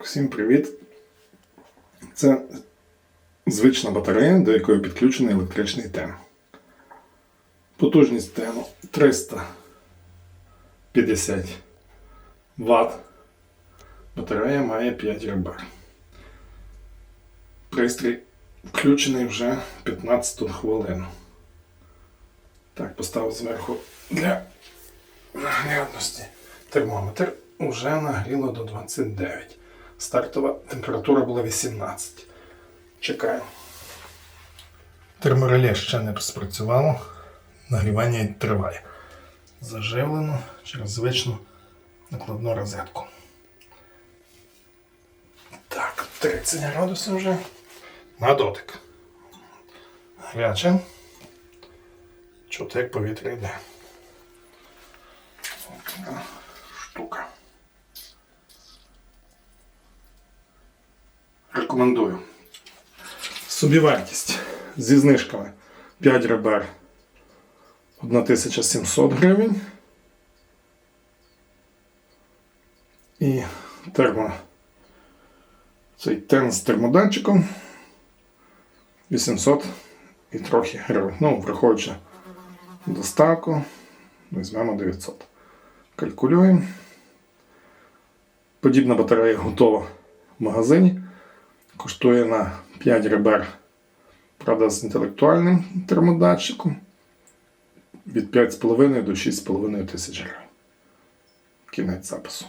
Всім привіт. Це звична батарея, до якої підключений електричний тен. Потужність тену 350 Вт. Батарея має 5 ребер. Пристрій включений вже 15 хвилину. Так, поставив зверху для наглядності. Термометр уже нагріло до 29. Стартова температура була 18. Чекаю. Термореле ще не спрацювало. Нагрівання триває. Заживлено через звичну накладну розетку. Так, 30 градусів вже. На дотик. Гаряче. Чути, як повітря йде. Ось така штука. Рекомендую. Собівартість зі знижками 5 ребер 1700 гривень. І термо. Цей тен з термодатчиком 800 і трохи гривень. Ну, враховуючи доставку, візьмемо 900. Калькулюємо. Подібна батарея готова в магазині. Коштує на 5 ребер, правда, з інтелектуальним термодатчиком від 5,5 до 6,5 тисяч гривень. Кінець запису.